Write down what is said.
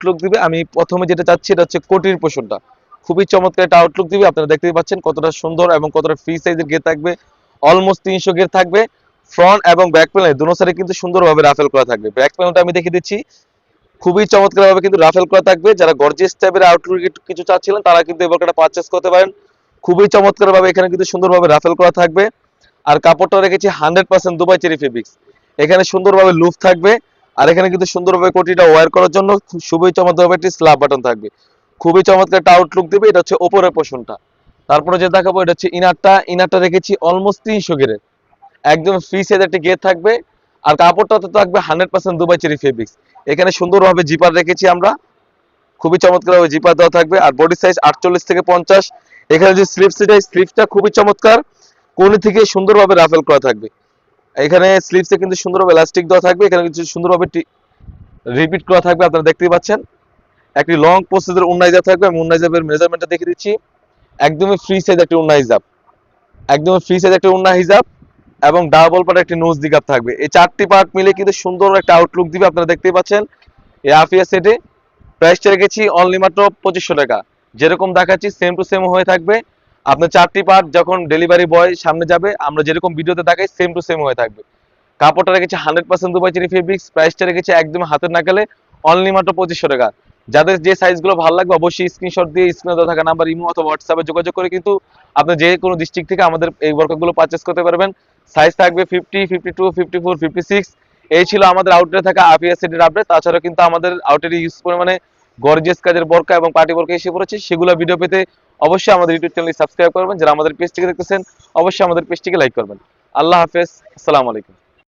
Outlook দিবে। আমি প্রথমে যেটা চাচ্ছি, এটা হচ্ছে কোটির পোষণটা। খুবই চমৎকার একটা আউটলুক দিবে। আপনারা দেখতেই পাচ্ছেন কতটা সুন্দর এবং কতটা ফ্রি সাইজের গেট থাকবে। অলমোস্ট তিনশো গেট থাকবে। ফ্রন্ট এবং ব্যাক প্যানেল দুনো সাইডে কিন্তু সুন্দরভাবে রাফেল করা থাকবে। ব্যাক প্যানেলটা আমি দেখিয়ে দিচ্ছি। খুবই চমৎকারভাবে কিন্তু রাফেল করা থাকবে। যারা গর্জিয়াস টাইপের আউটলুক কিছু চাচ্ছিলেন, তারা কিন্তু এই বরকাটা পারচেস করতে পারেন। খুবই চমৎকারভাবে এখানে কিন্তু সুন্দরভাবে রাফেল করা থাকবে। আর কাপড়টা রেখেছি hundred percent Dubai cherry fabrics এখানে সুন্দরভাবে লুফ থাকবে। আর এখানে কিন্তু সুন্দরভাবে কোটিটা ওয়ার করার জন্য খুবই চমৎকারভাবে একটি স্ল্যাব বাটন থাকবে। খুবই চমৎকার একটা আউটলুক দেবে, এটা হচ্ছে ওপরের পোষণটা তারপরে যে দেখাবো, এটা হচ্ছে ইনারটা ইনারটা রেখেছি অলমোস্ট তিনশো গেরের একদম ফ্রি সাইজ একটা গেট থাকবে। আর কাপড়টা তো থাকবে hundred percent Dubai cherry fabrics এখানে সুন্দরভাবে জিপার রেখেছি আমরা। খুবই চমৎকারভাবে জিপার দেওয়া থাকবে। আর বডি সাইজ আটচল্লিশ থেকে পঞ্চাশ। এখানে যে স্লিপসটা খুবই চমৎকার। কোণে থেকে সুন্দরভাবে রাফেল করা থাকবে। এখানে স্লিপসে কিন্তু সুন্দরভাবে এলাস্টিক দেওয়া থাকবে, এখানে কিছু সুন্দরভাবে রিপিট করা থাকবে, আপনারা দেখতেই পাচ্ছেন। একটি লং প্রসেসের উন্নাইজাব থাকবে, আমি উন্নাইজাবের মেজারমেন্টটা দেখে দিচ্ছি। একদমই ফ্রি সাইজ একটি উন্না একদমই ফ্রি সাইজ একটা উন্না হিজাব এবং ডাবল পার্ট একটি নোজ দিকাপ থাকবে। এই চারটি পার্ট মিলে কিন্তু সুন্দর একটা আউটলুক দিবে, আপনারা দেখতেই পাচ্ছেন। এই আফিয়া সেটে প্রাইসটা রেখেছি অনলি মাত্র পঁচিশশো টাকা। যেরকম দেখাচ্ছি সেম টু সেম হয়ে থাকবে। আপনার চারটি পার্ট যখন ডেলিভারি বয় সামনে যাবে, আমরা যেরকম ভিডিওতে দেখাই সেম টু সেম হয়ে থাকবে। কাপড়টা রেখেছি হান্ড্রেড পার্সেন্ট দুবাই চিনি ফেব্রিক্স প্রাইসটা রেখেছি একদম হাতের নাগালে অনলি মাত্র পঁচিশশো টাকা। যাদের যে সাইজগুলো ভালো লাগবে, অবশ্যই স্ক্রিনশট দিয়ে স্ক্রিনে দেওয়া থাকা নাম্বার ইমো অথবা হোয়াটসঅ্যাপে যোগাযোগ করে কিন্তু আপনি যে কোনো ডিস্ট্রিক্ট থেকে আমাদের এই ওয়ার্কগুলো পারচেস করতে পারবেন। সাইজ থাকবে fifty fifty two fifty four fifty six এই ছিল আমাদের আউটলেটে থাকা আপিয়া সেটের আপডেট তাছাড়া কিন্তু আমাদের আউটের ইউজ পরিমাণে গর্জিয়াস কাজের বরকা এবং পার্টি বরকা এসে পড়েছে, সেগুলো ভিডিও পেতে অবশ্যই আমাদের ইউটিউব চ্যানেল সাবস্ক্রাইব করবেন। যারা আমাদের পেজটিকে দেখতেছেন, অবশ্যই আমাদের পেজটিকে লাইক করবেন। আল্লাহ হাফেজ, আসসালামু আলাইকুম।